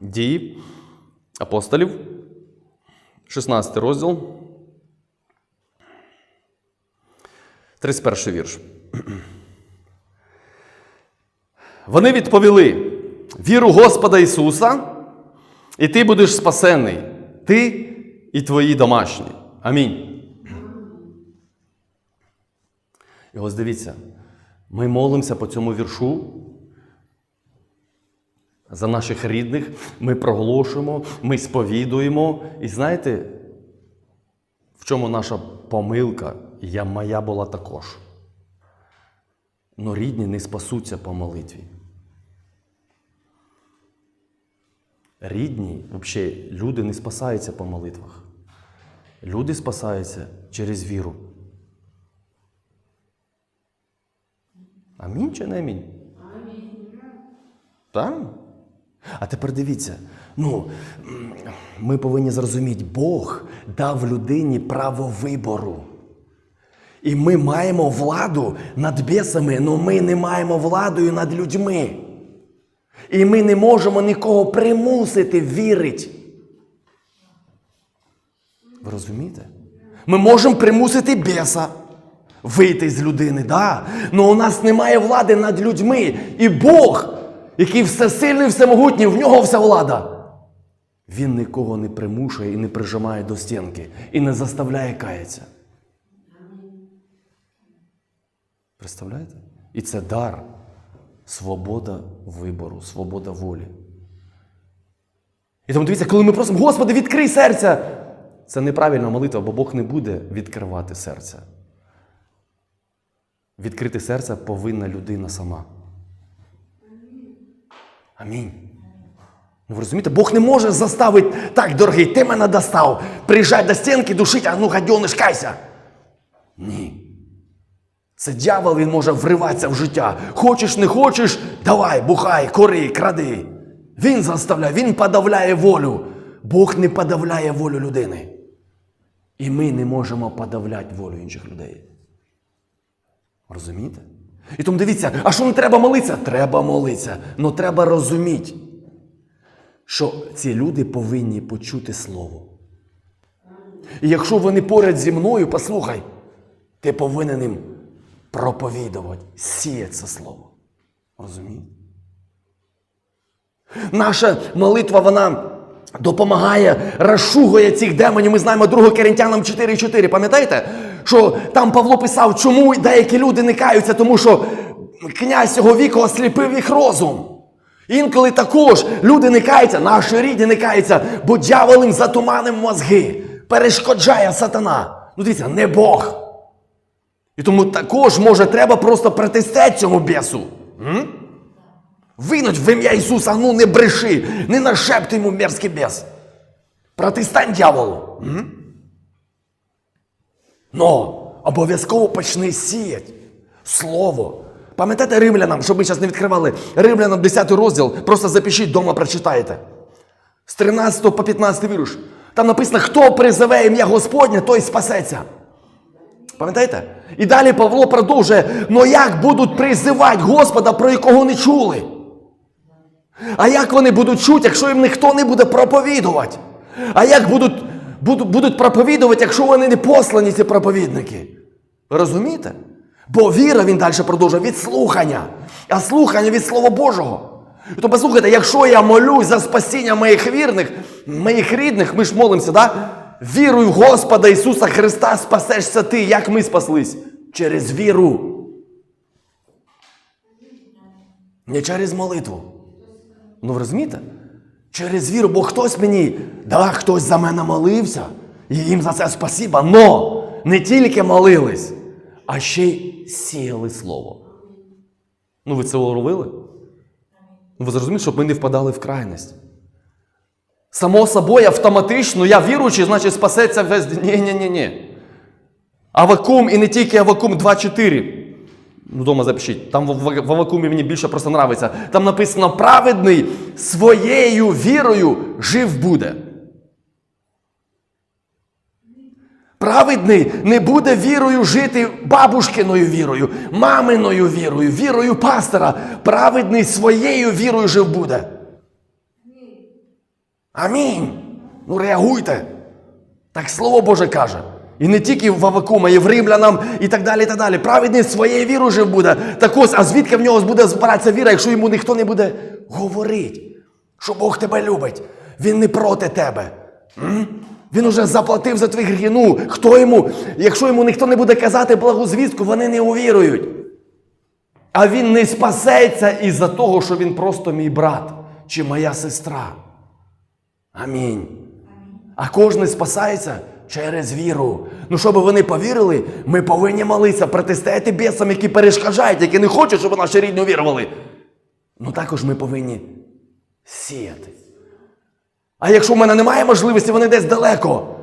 Дії апостолів, 16 розділ. 31 вірш. Вони відповіли: віру Господа Ісуса, і ти будеш спасений, ти і твої домашні. Амінь. І ось дивіться, ми молимося по цьому віршу. За наших рідних ми проголошуємо, ми сповідуємо. І знаєте, в чому наша помилка? Я моя була також. Но рідні не спасуться по молитві. Рідні, взагалі, люди не спасаються по молитвах. Люди спасаються через віру. Амінь чи не амінь? Так? А тепер дивіться, ну, ми повинні зрозуміти, Бог дав людині право вибору. І ми маємо владу над бісами, але ми не маємо владою над людьми. І ми не можемо нікого примусити вірити. Ви розумієте? Ми можемо примусити біса вийти з людини, да? але у нас немає влади над людьми. І Бог, який всесильний, всемогутній, в нього вся влада. Він нікого не примушує і не прижимає до стінки, і не заставляє каятися. Представляєте? І це дар, свобода вибору, свобода волі. І тому дивіться, коли ми просимо, Господи, відкрий серця. Це неправильна молитва, бо Бог не буде відкривати серця. Відкрити серце повинна людина сама. Амінь. Ну, ви розумієте, Бог не може заставити так, дорогий, ти мене достав. Приїжджай до стінки, душить, а ну гадьониш, кайся. Ні. Це дьявол, він може вриватися в життя. Хочеш, не хочеш, давай, бухай, кори, кради. Він заставляє, він подавляє волю. Бог не подавляє волю людини. І ми не можемо подавляти волю інших людей. Розумієте? І тому дивіться, а що не треба молитися? Треба молитися. але треба розуміти, що ці люди повинні почути слово. І якщо вони поряд зі мною, послухай, ти повинен їм проповідувати, сіяти це слово. Розумієте? Наша молитва, вона допомагає, розшугує цих демонів. Ми знаємо 2 Коринтянам 4,4. Пам'ятаєте? Що там Павло писав, чому деякі люди не каються, тому що князь цього віку осліпив їх розум. Інколи також люди не каються, наші рідні не каються, бо дьявол їм затуманив мозги, перешкоджає сатана. Ну дивіться, не Бог. І тому також, може, треба просто протистати цьому бісу. Винуть в ім'я Ісуса, ну не бреши, не нашепти йому мерзкий бес. Протистань дьяволу. М? Но обов'язково почни сіяти слово. Пам'ятаєте римлянам, щоб ми зараз не відкривали римлянам 10 розділ, просто запишіть вдома, прочитайте. З 13 по 15 вірш. Там написано, хто призове ім'я Господнє, той спасеться. Пам'ятаєте? І далі Павло продовжує: ну як будуть призивати Господа, про якого не чули? А як вони будуть чути, якщо їм ніхто не буде проповідувати? А як будуть, будуть, проповідувати, якщо вони не послані, ці проповідники? Ви розумієте? Бо віра, він далі продовжує, від слухання, а слухання від Слова Божого. То послухайте, якщо я молюсь за спасіння моїх вірних, моїх рідних, ми ж молимося, да? Віруй в Господа Ісуса Христа, спасешся ти, як ми спаслись? Через віру. Не через молитву. Ну ви розумієте? Через віру, бо хтось мені, да, хтось за мене молився, і їм за це спасіба, но не тільки молились, а ще й сіяли слово. Ну ви це робили? Ну ви зрозумієте, щоб ми не впадали в крайність. Само собою, автоматично, я віруючий, значить спасеться весь. Ні-ні-ні. Авакум і не тільки Авакум 2.4. Ну, дома запишіть. Там в, в, в Авакумі мені більше просто нравиться. Там написано: праведний своєю вірою жив буде. Праведний не буде вірою жити бабушкиною вірою, маминою вірою, вірою пастора. Праведний своєю вірою жив буде. Амінь. Ну реагуйте. Так слово Боже каже. І не тільки в Авакума, і в римлянам, і так далі. і так далі. Праведний своєю вірою жив буде. Так ось, а звідки в нього буде збиратися віра, якщо йому ніхто не буде говорити, що Бог тебе любить. Він не проти тебе. М? Він уже заплатив за твої гріхи. Ну, хто йому, якщо йому ніхто не буде казати благу звістку, вони не увірують. А він не спасеться із-за того, що він просто мій брат чи моя сестра. Амінь. А кожен спасається через віру. Ну, щоб вони повірили, ми повинні молитися, протистояти бісам, які перешкоджають, які не хочуть, щоб наші рідні увірували. Ну також ми повинні сіяти. А якщо в мене немає можливості, вони десь далеко.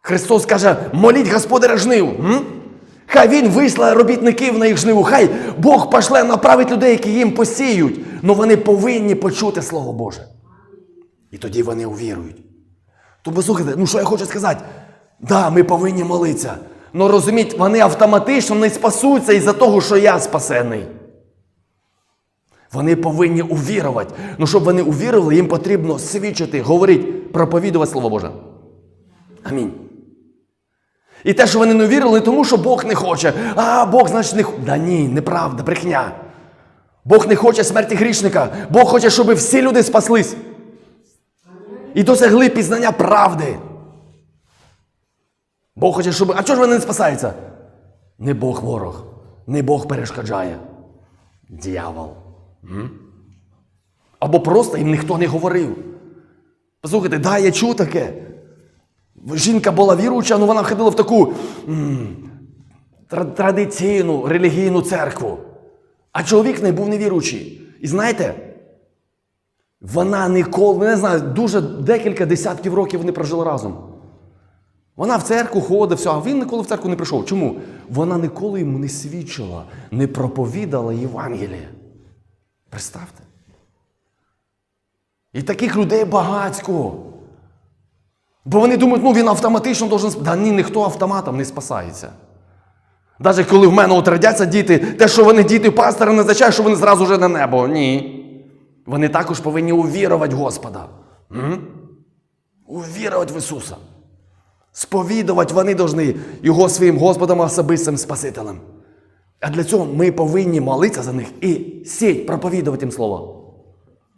Христос каже, моліть Господаря жнив. М? Хай Він вислає робітників на їх жниву. Хай Бог пошле направить людей, які їм посіють. але вони повинні почути Слово Боже. І тоді вони увірують. Тому слухайте, ну що я хочу сказати? Да, ми повинні молитися. але розуміть, вони автоматично не спасуться із-за того, що я спасений. Вони повинні увірувати. Ну, щоб вони увірували, їм потрібно свідчити, говорити, проповідувати Слово Боже. Амінь. І те, що вони не вірили, тому що Бог не хоче. А Бог, значить, не хоче. Да ні, неправда, брехня. Бог не хоче смерті грішника. Бог хоче, щоб всі люди спаслись. І досягли пізнання правди. Бог хоче, щоб. А чого ж вони не спасаються? Не Бог ворог, не Бог перешкоджає. Дьявол. Або просто їм ніхто не говорив. Послухайте, да, я чув таке. Жінка була віруюча, але вона ходила в таку традиційну релігійну церкву. А чоловік не був невіруючий. І знаєте, вона ніколи, не знаю, дуже декілька десятків років вони прожили разом. Вона в церкву ходить, все, а він ніколи в церкву не прийшов. Чому? Вона ніколи йому не свідчила, не проповідала Євангеліє. Представте. І таких людей багатько. Бо вони думають, ну він автоматично должен. Да ні, ніхто автоматом не спасається. Навіть коли в мене от родяться діти, те, що вони діти пастора, не означає, що вони зразу вже на небо. Ні. Вони також повинні увірувати Господа. М? Увірувати в Ісуса. Сповідувати вони повинні Його своїм Господом особистим Спасителем. А для цього ми повинні молитися за них і сіть, проповідувати їм Слово.